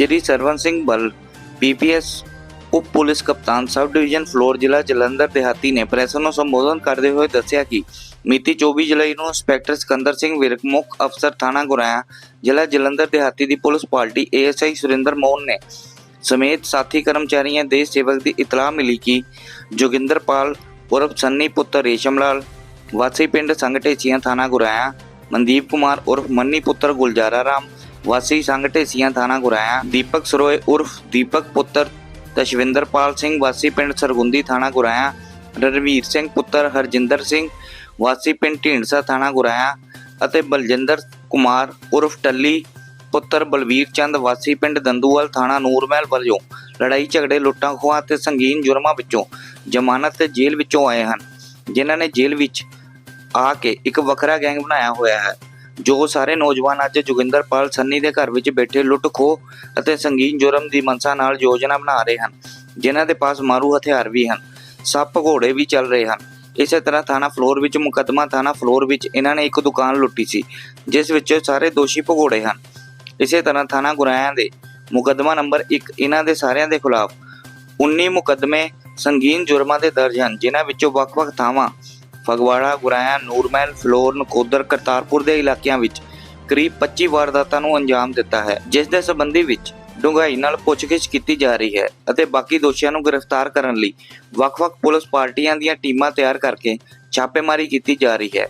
ਸ਼੍ਰੀ ਸਰਵਨ ਸਿੰਘ ਬਲ ਪੀਪੀਐਸ ਉਪ ਪੁਲਿਸ ਕਪਤਾਨ sub division floor ਜ਼ਿਲ੍ਹਾ ਜਲੰਧਰ, ਦਿਹਾਤੀ ਨੇ ਪ੍ਰੈਸ ਨੂੰ ਸੰਬੋਧਨ ਕਰਦੇ ਹੋਏ ਦੱਸਿਆ ਕਿ ਮਿਤੀ 24 ਜੁਲਾਈ ਨੂੰ ਇੰਸਪੈਕਟਰ ਸਿਕੰਦਰ ਸਿੰਘ ਵਿਰਕ, ਮੁੱਖ ਅਫਸਰ ਥਾਣਾ ਗੁਰਾਇਆ, ਜ਼ਿਲ੍ਹਾ ਜਲੰਧਰ, ਦਿਹਾਤੀ ਦੀ police party ASI Surinder Mohan ਨੇ ਸਮੇਤ ਸਾਥੀ ਕਰਮਚਾਰੀਆਂ ਦੇ ਸੇਵਕ ਦੀ ਇਤਲਾਹ ਮਿਲੀ ਕਿ ਜੋਗਿੰਦਰਪਾਲ ਉਰਫ ਸੰਨੀ ਪੁੱਤਰ ਰੇਸ਼ਮ ਲਾਲ, ਵਾਸੀ ਪਿੰਡ ਸੰਗਟੇਸੀਆਂ ਥਾਣਾ ਗੁਰਾਇਆ, ਮਨਦੀਪ ਕੁਮਾਰ ਉਰਫ ਮੰਨੀ ਪੁੱਤਰ ਗੁਲਜ਼ਾਰਾ ਰਾਮ ਵਾਸੀ ਸੰਘ ਢੇਸੀਆਂ ਥਾਣਾ ਗੁਰਾਇਆ। ਦੀਪਕ ਸਰੋਏ ਉਰਫ ਦੀਪਕ ਪੁੱਤਰ ਤਸ਼ਵਿੰਦਰਪਾਲ ਸਿੰਘ ਵਾਸੀ ਪਿੰਡ ਸਰਗੁੰਦੀ ਥਾਣਾ ਗੁਰਾਇਆ। ਰਣਵੀਰ ਸਿੰਘ ਪੁੱਤਰ ਹਰਜਿੰਦਰ ਸਿੰਘ ਵਾਸੀ ਪਿੰਡ ਢੀਂਡਸਾ ਥਾਣਾ ਗੁਰਾਇਆ ਅਤੇ ਬਲਜਿੰਦਰ ਕੁਮਾਰ ਉਰਫ ਟੱਲੀ ਪੁੱਤਰ ਬਲਵੀਰ ਚੰਦ ਵਾਸੀ ਪਿੰਡ ਦੰਦੂਵਾਲ ਥਾਣਾ ਨੂਰਮਹਿਲ ਵੱਲੋਂ ਲੜਾਈ ਝਗੜੇ, ਲੁੱਟਾਂ ਖੋਹਾਂ ਤੇ ਸੰਗੀਨ ਜੁਰਮਾਂ ਵਿੱਚੋਂ ਜ਼ਮਾਨਤ ਤੇ ਜੇਲ੍ਹ ਵਿੱਚੋਂ ਆਏ ਹਨ। ਜਿਨ੍ਹਾਂ ਨੇ ਜੇਲ੍ਹ ਵਿੱਚ ਆ ਕੇ ਇੱਕ ਵੱਖਰਾ ਗੈਂਗ ਬਣਾਇਆ ਹੋਇਆ ਹੈ। ਜੋ ਸਾਰੇ ਨੌਜਵਾਨ ਅੱਜ ਜੋਗਿੰਦਰਪਾਲ ਸੰਨੀ ਦੇ ਘਰ ਵਿੱਚ ਬੈਠੇ ਲੁੱਟ ਖੋਹ ਅਤੇ ਸੰਗੀਨ ਜੁਰਮ ਦੀ ਮਨਸਾ ਨਾਲ ਯੋਜਨਾ ਬਣਾ ਰਹੇ ਹਨ, ਜਿਨ੍ਹਾਂ ਦੇ ਪਾਸ ਮਾਰੂ ਹਥਿਆਰ ਵੀ ਹਨ। ਸੱਪ ਘੋੜੇ ਵੀ ਚੱਲ ਰਹੇ ਹਨ। ਇਸੇ ਤਰ੍ਹਾਂ ਥਾਣਾ ਫਲੋਰ ਵਿੱਚ ਮੁਕੱਦਮਾ ਥਾਣਾ ਫਲੋਰ ਵਿੱਚ ਇਹਨਾਂ ਨੇ ਇੱਕ ਦੁਕਾਨ ਲੁੱਟੀ ਸੀ, ਜਿਸ ਵਿੱਚ ਸਾਰੇ ਦੋਸ਼ੀ ਭਗੌੜੇ ਹਨ। ਇਸੇ ਤਰ੍ਹਾਂ ਥਾਣਾ ਗੁਰਾਇਆਂ ਦੇ ਮੁਕੱਦਮਾ ਨੰਬਰ 1 ਇਹਨਾਂ ਦੇ ਸਾਰਿਆਂ ਦੇ ਖਿਲਾਫ 19 ਮੁਕੱਦਮੇ ਸੰਗੀਨ ਜੁਰਮਾਂ ਦੇ ਦਰਜ ਹਨ, ਜਿਨ੍ਹਾਂ ਵਿੱਚੋਂ ਵੱਖ-ਵੱਖ ਥਾਵਾਂ ਫਗਵਾੜਾ, ਗੁਰਾਇਆ, ਨੂਰਮਹਿਲ, ਫਲੋਰ, ਨਕੋਦਰ, ਕਰਤਾਰਪੁਰ ਦੇ ਇਲਾਕਿਆਂ ਵਿੱਚ ਕਰੀਬ 25 ਵਾਰਦਾਤਾਂ ਨੂੰ ਅੰਜਾਮ ਦਿੱਤਾ ਹੈ, ਜਿਸ ਦੇ ਸੰਬੰਧੀ ਵਿੱਚ ਡੂੰਘਾਈ ਨਾਲ ਪੁੱਛਗਿੱਛ ਕੀਤੀ ਜਾ ਰਹੀ ਹੈ ਅਤੇ ਬਾਕੀ ਦੋਸ਼ੀਆਂ ਨੂੰ ਗ੍ਰਿਫਤਾਰ ਕਰਨ ਲਈ ਵੱਖ-ਵੱਖ ਪੁਲਿਸ ਪਾਰਟੀਆਂ ਦੀਆਂ ਟੀਮਾਂ ਤਿਆਰ ਕਰਕੇ ਛਾਪੇਮਾਰੀ ਕੀਤੀ ਜਾ ਰਹੀ ਹੈ।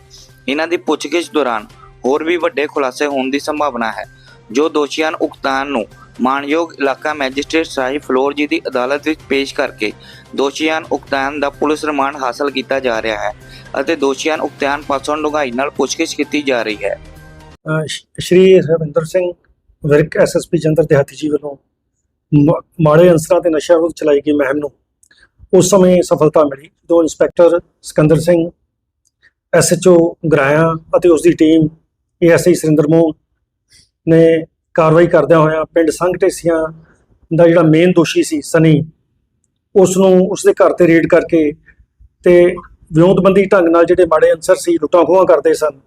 ਇਹਨਾਂ ਦੀ ਪੁੱਛਗਿੱਛ ਦੌਰਾਨ ਹੋਰ ਵੀ ਵੱਡੇ ਖੁਲਾਸੇ ਹੋਣ ਦੀ ਸੰਭਾਵਨਾ ਹੈ, ਜੋ ਦੋਸ਼ੀਆਂ ਨੂੰ ਉਕਤਾਨ ਨੂੰ ਮਾਨਯੋਗ ਇਲਾਕਾ ਮੈਜਿਸਟ੍ਰੇਟ ਸਾਹਿਬ ਫਲੋਰ ਜੀ ਦੀ ਅਦਾਲਤ ਵਿੱਚ ਪੇਸ਼ ਕਰਕੇ ਦੋਸ਼ੀਆਂ ਉਕਤਾਨ ਦਾ ਪੁਲਿਸ ਰਿਮਾਂਡ ਹਾਸਲ ਕੀਤਾ ਜਾ ਰਿਹਾ ਹੈ ਅਤੇ ਦੋਸ਼ੀਆਂ ਉਕਤਾਨ ਪਾਸੋਂ ਡੂੰਘਾਈ ਨਾਲ ਪੁੱਛਗਿੱਛ ਕੀਤੀ ਜਾ ਰਹੀ ਹੈ। ਸ਼੍ਰੀ ਰਵਿੰਦਰ ਸਿੰਘ ਵਿਰਕ ਐਸਐਸਪੀ ਜੰਦਰ ਦਿਹਾਤੀ ਜੀ ਵੱਲੋਂ ਮਾੜੇ ਅੰਸਰਾਂ ਤੇ ਨਸ਼ਾ ਵਿਰੁੱਧ ਚਲਾਈ ਗਈ ਮਹਿਮ ਨੂੰ ਉਸ ਸਮੇਂ ਸਫਲਤਾ ਮਿਲੀ, ਜਦੋਂ ਇੰਸਪੈਕਟਰ ਸਿਕੰਦਰ ਸਿੰਘ ਐਸਐਚਓ ਗਰਾਇਆ ਅਤੇ ਉਸ ਦੀ ਟੀਮ ਏਐਸਆਈ ਸੁਰਿੰਦਰ ਮੋਹਨ ਨੇ ਕਾਰਵਾਈ ਕਰਦਿਆਂ ਹੋਇਆਂ ਪਿੰਡ ਸੰਘਟੇਸੀਆਂ ਦਾ ਜਿਹੜਾ ਮੇਨ ਦੋਸ਼ੀ ਸੀ ਸਨੀ ਉਸ ਨੂੰ ਉਸ ਦੇ ਘਰ ਤੇ ਰੇਡ ਕਰਕੇ ਤੇ ਵਿਉਂਤਬੰਦੀ ਢੰਗ ਨਾਲ ਜਿਹੜੇ ਮਾੜੇ ਅਨਸਰ ਸੀ, ਲੁੱਟਾਂ ਖੋਹਾਂ ਕਰਦੇ ਸਨ,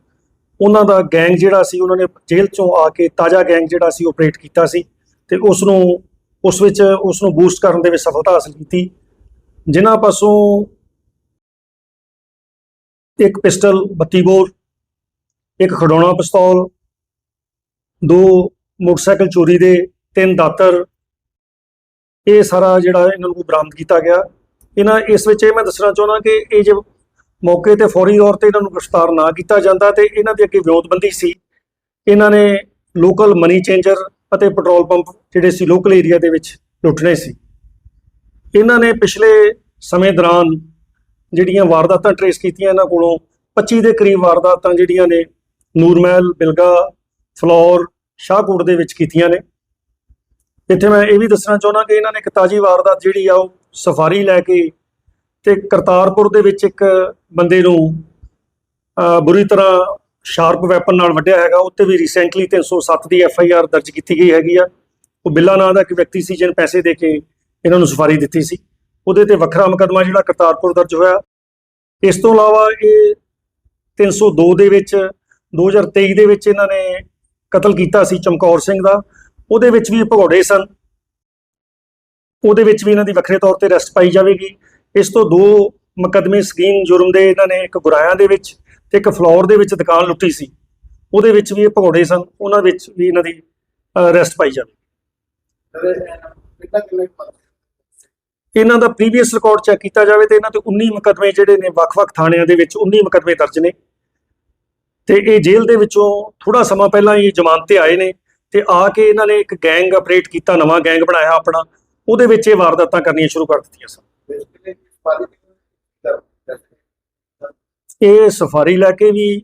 ਉਹਨਾਂ ਦਾ ਗੈਂਗ ਜਿਹੜਾ ਸੀ, ਉਹਨਾਂ ਨੇ ਜੇਲ੍ਹ ਚੋਂ ਆ ਕੇ ਤਾਜ਼ਾ ਗੈਂਗ ਜਿਹੜਾ ਸੀ ਆਪਰੇਟ ਕੀਤਾ ਸੀ ਤੇ ਉਸ ਨੂੰ ਉਸ ਵਿੱਚ ਉਸ ਨੂੰ ਬੂਸਟ ਕਰਨ ਦੇ ਵਿੱਚ ਸਫਲਤਾ ਹਾਸਲ ਕੀਤੀ। ਜਿਨ੍ਹਾਂ ਪਾਸੋਂ ਇੱਕ ਪਿਸਟਲ 32 ਬੋਰ, ਇੱਕ ਖਡੋਣਾ ਪਿਸਤੌਲ, ਦੋ ਮੋਟਰਸਾਈਕਲ ਚੋਰੀ ਦੇ, ਤਿੰਨ ਦਾਤਰ। ਇਹ ਸਾਰਾ ਜਿਹੜਾ ਇਹਨਾਂ ਨੂੰ ਬਰਾਮਦ ਕੀਤਾ ਗਿਆ। ਇਹਨਾਂ ਇਸ ਵਿੱਚ ਇਹ ਮੈਂ ਦੱਸਣਾ ਚਾਹੁੰਦਾ ਕਿ ਇਹ ਜੇ ਮੌਕੇ ਤੇ ਫੌਰੀ ਤੌਰ ਤੇ ਇਹਨਾਂ ਨੂੰ ਗ੍ਰਿਫਤਾਰ ਨਾ ਕੀਤਾ ਜਾਂਦਾ ਤੇ ਇਹਨਾਂ ਦੀ ਅੱਗੇ ਵਿਉਂਤਬੰਦੀ ਸੀ। ਇਹਨਾਂ ਨੇ ਲੋਕਲ ਮਨੀ ਚੇਂਜਰ ਅਤੇ ਪੈਟਰੋਲ ਪੰਪ ਜਿਹੜੇ ਸੀ ਲੋਕਲ ਏਰੀਆ ਦੇ ਵਿੱਚ ਲੁੱਟਣੇ ਸੀ। ਇਹਨਾਂ ਨੇ ਪਿਛਲੇ ਸਮੇਂ ਦੌਰਾਨ ਜਿਹੜੀਆਂ ਵਾਰਦਾਤਾਂ ਟਰੇਸ ਕੀਤੀਆਂ ਇਹਨਾਂ ਕੋਲੋਂ 25 ਦੇ ਕਰੀਬ ਵਾਰਦਾਤਾਂ ਜਿਹੜੀਆਂ ਨੇ, ਨੂਰਮਹਿਲ, ਬਿਲਗਾ, ਫਲੋਰ ਸ਼ਾਹਕੋਟ ਦੇ ਵਿੱਚ ਕੀਤੀਆਂ ਨੇ। ਇੱਥੇ ਮੈਂ ਇਹ ਵੀ ਦੱਸਣਾ ਚਾਹੁੰਦਾ ਕਿ ਇਹਨਾਂ ਨੇ ਇੱਕ ਤਾਜੀ ਵਾਰਦਾਤ ਜਿਹੜੀ ਆ ਉਹ ਸਫਾਰੀ ਲੈ ਕੇ ਤੇ ਕਰਤਾਰਪੁਰ ਦੇ ਵਿੱਚ ਇੱਕ ਬੰਦੇ ਨੂੰ ਬੁਰੀ ਤਰ੍ਹਾਂ ਸ਼ਾਰਪ ਵੈਪਨ ਨਾਲ ਵੱਢਿਆ ਹੈਗਾ। ਉੱਤੇ ਵੀ ਰੀਸੈਂਟਲੀ 307 ਦੀ ਐਫ ਆਈ ਆਰ ਦਰਜ ਕੀਤੀ ਗਈ ਹੈਗੀ ਆ। ਉਹ ਬਿੱਲਾ ਨਾਂ ਦਾ ਇੱਕ ਵਿਅਕਤੀ ਸੀ, ਜਿਹਨੇ ਪੈਸੇ ਦੇ ਕੇ ਇਹਨਾਂ ਨੂੰ ਸਫਾਰੀ ਦਿੱਤੀ ਸੀ। ਉਹਦੇ ਤੇ ਵੱਖਰਾ ਮੁਕੱਦਮਾ ਜਿਹੜਾ ਕਰਤਾਰਪੁਰ ਦਰਜ ਹੋਇਆ। ਇਸ ਤੋਂ ਇਲਾਵਾ ਇਹ 302 ਦੇ ਵਿੱਚ 2023 ਦੇ ਵਿੱਚ ਇਹਨਾਂ ਨੇ ਕਤਲ ਕੀਤਾ ਸੀ ਚਮਕੌਰ ਸਿੰਘ ਦਾ, ਉਹਦੇ ਵਿੱਚ ਵੀ ਭਗੌੜੇ ਸਨ। ਉਹਦੇ ਵਿੱਚ ਵੀ ਇਹਨਾਂ ਦੀ ਵੱਖਰੇ ਤੌਰ ਤੇ ਰੈਸਟ ਪਾਈ ਜਾਵੇਗੀ। ਇਸ ਤੋਂ ਦੋ ਮੁਕੱਦਮੇ ਸਕੀਨ ਜੁਰਮ ਦੇ ਇਹਨਾਂ ਨੇ, ਇੱਕ ਗੁਰਾਇਆਂ ਦੇ ਵਿੱਚ ਤੇ ਇੱਕ ਫਲੋਰ ਦੇ ਵਿੱਚ ਦੁਕਾਨ ਲੁੱਟੀ ਸੀ। ਉਹਦੇ ਵਿੱਚ ਵੀ ਇਹ ਭਗੌੜੇ ਸਨ, ਉਹਨਾਂ ਵਿੱਚ ਵੀ ਇਹਨਾਂ ਦੀ ਰੈਸਟ ਪਾਈ ਜਾਵੇ ਇਹਨਾਂ ਦਾ ਪ੍ਰੀਵੀਅਸ ਰਿਕਾਰਡ ਚੈੱਕ ਕੀਤਾ ਜਾਵੇ ਤੇ ਇਹਨਾਂ ਤੇ 19 ਮੁਕੱਦਮੇ ਜਿਹੜੇ ਨੇ ਵੱਖ-ਵੱਖ ਥਾਣਿਆਂ ਦੇ ਵਿੱਚ 19 ਮੁਕੱਦਮੇ ਦਰਜ ਨੇ। ਤੇ ਇਹ ਜੇਲ੍ਹ ਦੇ ਵਿੱਚੋਂ ਥੋੜਾ ਸਮਾਂ ਪਹਿਲਾਂ ਹੀ ਜ਼ਮਾਨਤ ਤੇ ਆਏ ਨੇ ਤੇ ਆ ਕੇ ਇਹਨਾਂ ਨੇ ਇੱਕ ਗੈਂਗ ਆਪਰੇਟ ਕੀਤਾ, ਨਵਾਂ ਗੈਂਗ ਬਣਾਇਆ ਆਪਣਾ, ਉਹਦੇ ਵਿੱਚ ਇਹ ਵਾਰਦਾਤਾਂ ਕਰਨੀਆਂ ਸ਼ੁਰੂ ਕਰ ਦਿੱਤੀਆਂ ਸਨ। ਇਹ ਸਫਾਰੀ ਲੈ ਕੇ ਵੀ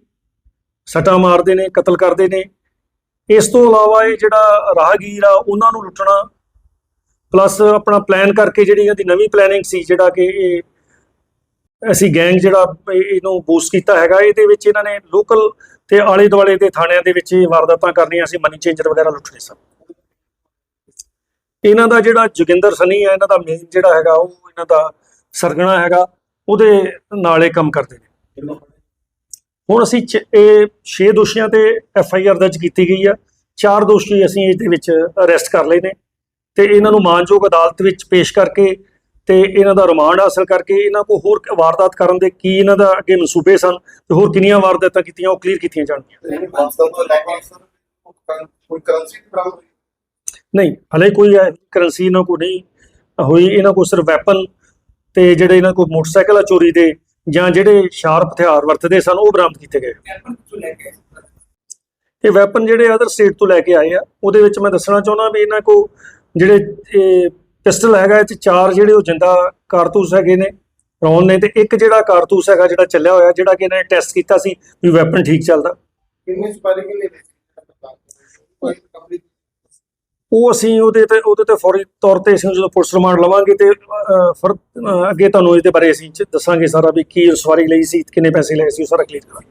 ਸੱਟਾਂ ਮਾਰਦੇ ਨੇ, ਕਤਲ ਕਰਦੇ ਨੇ। ਇਸ ਤੋਂ ਇਲਾਵਾ ਇਹ ਜਿਹੜਾ ਰਾਹਗੀਰ ਆ, ਉਹਨਾਂ ਨੂੰ ਲੁੱਟਣਾ, ਪਲੱਸ ਆਪਣਾ ਪਲਾਨ ਕਰਕੇ ਜਿਹੜੀ ਇਹਦੀ ਨਵੀਂ ਪਲੈਨਿੰਗ ਸੀ, ਜਿਹੜਾ ਕਿ ਇਹ ਅਸੀਂ ਗੈਂਗ ਜਿਹੜਾ ਇਹਨੂੰ ਬੂਸਟ ਕੀਤਾ ਹੈਗਾ, ਇਹਦੇ ਵਿੱਚ ਇਹਨਾਂ ਨੇ ਲੋਕਲ ਤੇ ਆਲੇ ਦੁਆਲੇ ਦੇ ਥਾਣਿਆਂ ਦੇ ਵਿੱਚ ਇਹ ਵਾਰਦਾਤਾਂ ਕਰਨੀਆਂ ਸੀ ਮਨੀ ਚੇਂਜਰ ਵਗੈਰਾ ਲੁੱਟਣੇ ਸਨ। ਇਹਨਾਂ ਦਾ ਜਿਹੜਾ ਜੋਗਿੰਦਰ ਸਨੀ ਹੈ ਇਹਨਾਂ ਦਾ ਮੇਨ ਜਿਹੜਾ ਹੈਗਾ, ਉਹ ਇਹਨਾਂ ਦਾ ਸਰਗਣਾ ਹੈਗਾ, ਉਹਦੇ ਨਾਲ ਇਹ ਕੰਮ ਕਰਦੇ ਨੇ। ਹੁਣ ਅਸੀਂ ਚ- ਇਹ 6 ਦੋਸ਼ੀਆਂ ਤੇ ਐਫ ਆਈ ਆਰ ਦਰਜ ਕੀਤੀ ਗਈ ਆ। ਚਾਰ ਦੋਸ਼ੀ ਅਸੀਂ ਇਸ ਦੇ ਵਿੱਚ ਅਰੈਸਟ ਕਰ ਲਏ ਨੇ। ਤੇ ਇਹਨਾਂ ਨੂੰ ਮਾਨਯੋਗ ਅਦਾਲਤ ਵਿੱਚ ਪੇਸ਼ ਕਰਕੇ ਤੇ ਇਹਨਾਂ ਦਾ ਰਿਮਾਂਡ ਹਾਸਲ ਕਰਕੇ ਇਹਨਾਂ ਕੋ ਹੋਰ ਵਾਰਦਾਤ ਕਰਨ ਦੇ ਕੀ ਇਹਨਾਂ ਦਾ ਅੱਗੇ ਮਨਸੂਬੇ ਸਨ ਤੇ ਹੋਰ ਕਿੰਨੀਆਂ ਵਾਰਦਾਤਾਂ ਕੀਤੀਆਂ ਉਹ ਕਲੀਅਰ ਕੀਤੀਆਂ ਜਾਣਗੀਆਂ? ਨਹੀਂ ਹਲੇ ਕੋਈ ਕਰੰਸੀ ਇਹਨਾਂ ਕੋ ਨਹੀਂ ਹੋਈ। ਇਹਨਾਂ ਕੋ ਸਿਰਫ ਵੈਪਨ ਤੇ ਜਿਹੜੇ ਇਹਨਾਂ ਕੋ ਮੋਟਰਸਾਈਕਲ ਆ ਚੋਰੀ ਦੇ ਜਾਂ ਜਿਹੜੇ ਸ਼ਾਰਪ ਹਥਿਆਰ ਵਰਤਦੇ ਸਨ ਉਹ ਬਰਾਮਦ ਕੀਤੇ ਗਏ। ਇਹ ਵੈਪਨ ਜਿਹੜੇ ਅਦਰ ਸਟੇਟ ਤੋਂ ਲੈ ਕੇ ਆਏ ਆ ਉਹਦੇ ਵਿੱਚ ਮੈਂ ਦੱਸਣਾ ਚਾਹੁੰਦਾ ਵੀ ਇਹਨਾਂ ਕੋ ਜਿਹੜੇ ਪਿਸਟਲ ਹੈਗਾ ਇਹ ਚ ਚਾਰ ਜਿਹੜੇ ਉਹ ਜਿੰਦਾ ਕਾਰਤੂਸ ਹੈਗੇ ਨੇ ਰੌਨ ਨੇ ਤੇ ਇੱਕ ਜਿਹੜਾ ਕਾਰਤੂਸ ਹੈਗਾ ਜਿਹੜਾ ਚੱਲਿਆ ਹੋਇਆ ਜਿਹੜਾ ਕਿ ਇਹਨਾਂ ਨੇ ਟੈਸਟ ਕੀਤਾ ਸੀ ਵੀ ਵੈਪਨ ਠੀਕ ਚੱਲਦਾ। ਕਿੰਨੇ ਸਪਾਰੀ ਕਿੰਨੇ ਉਹ ਅਸੀਂ ਉਹਦੇ ਤੇ ਉਹਦੇ ਤੇ ਫੌਰੀ ਤੌਰ ਤੇ ਅਸੀਂ ਜਦੋਂ ਪੁਲਿਸ ਰਿਮਾਂਡ ਲਵਾਂਗੇ ਤੇ ਫਿਰ ਅੱਗੇ ਤੁਹਾਨੂੰ ਇਹਦੇ ਬਾਰੇ ਅਸੀਂ ਦੱਸਾਂਗੇ ਸਾਰਾ ਵੀ ਕੀ ਸਵਾਰੀ ਲਈ ਸੀ ਕਿੰਨੇ ਪੈਸੇ ਲਏ ਸੀ ਉਹ ਸਾਰਾ ਕਲੀਅਰ ਕਰਾਂਗੇ।